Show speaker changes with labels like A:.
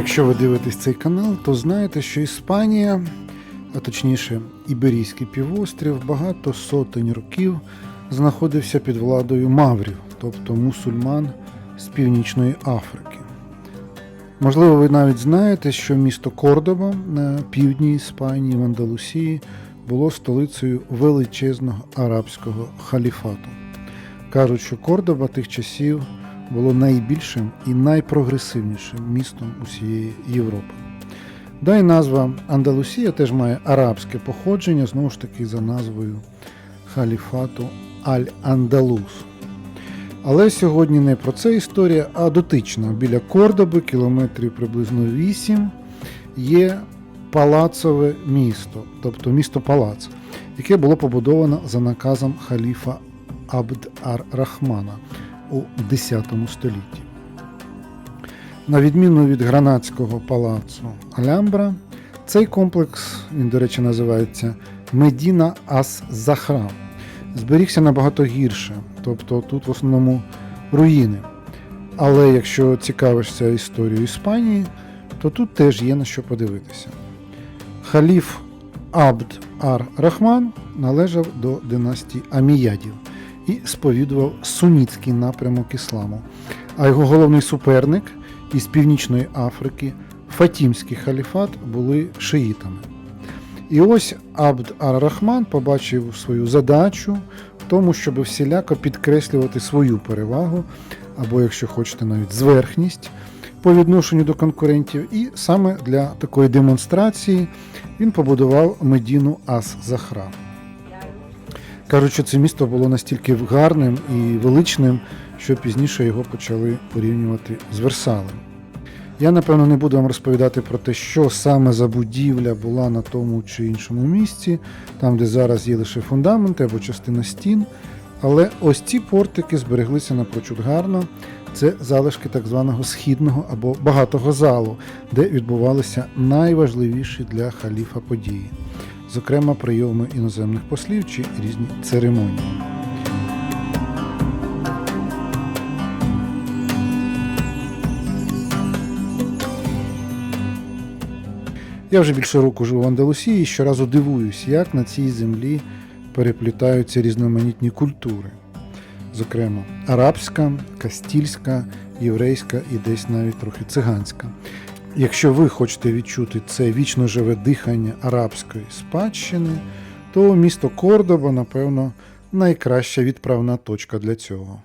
A: Якщо ви дивитесь цей канал, то знаєте, що Іспанія, а точніше Іберійський півострів, багато сотень років знаходився під владою маврів, тобто мусульман з Північної Африки. Можливо, ви навіть знаєте, що місто Кордоба на півдні Іспанії в Андалусії було столицею величезного арабського халіфату. Кажуть, що Кордоба тих часів було найбільшим і найпрогресивнішим містом усієї Європи. Да й назва Андалусія теж має арабське походження, знову ж таки, за назвою халіфату Аль-Андалус. Але сьогодні не про це історія, а дотична. Біля Кордоби, кілометрів приблизно 8, є палацове місто, тобто місто Палац, яке було побудовано за наказом халіфа Абд ар-Рахмана у X столітті. На відміну від гранадського палацу Алямбра, цей комплекс, він, до речі, називається Медіна Ас Захра. Зберігся набагато гірше, тобто тут в основному руїни. Але якщо цікавишся історією Іспанії, то тут теж є на що подивитися. Халіф Абд ар-Рахман належав до династії Аміядів і сповідував сунітський напрямок ісламу. А його головний суперник із Північної Африки, Фатімський халіфат, були шиїтами. І ось Абд ар-Рахман побачив свою задачу в тому, щоб всіляко підкреслювати свою перевагу, або, якщо хочете, навіть зверхність по відношенню до конкурентів. І саме для такої демонстрації він побудував Медіну Ас-Захра. Кажуть, що це місто було настільки гарним і величним, що пізніше його почали порівнювати з Версалем. Я, напевно, не буду вам розповідати про те, що саме за будівля була на тому чи іншому місці, там, де зараз є лише фундаменти або частина стін. Але ось ці портики збереглися напрочуд гарно. Це залишки так званого східного або багатого залу, де відбувалися найважливіші для халіфа події, зокрема прийоми іноземних послів чи різні церемонії. Я вже більше року живу в Андалусії і щоразу дивуюсь, як на цій землі переплітаються різноманітні культури. Зокрема, арабська, кастільська, єврейська і десь навіть трохи циганська. Якщо ви хочете відчути це вічно живе дихання арабської спадщини, то місто Кордоба, напевно, найкраща відправна точка для цього.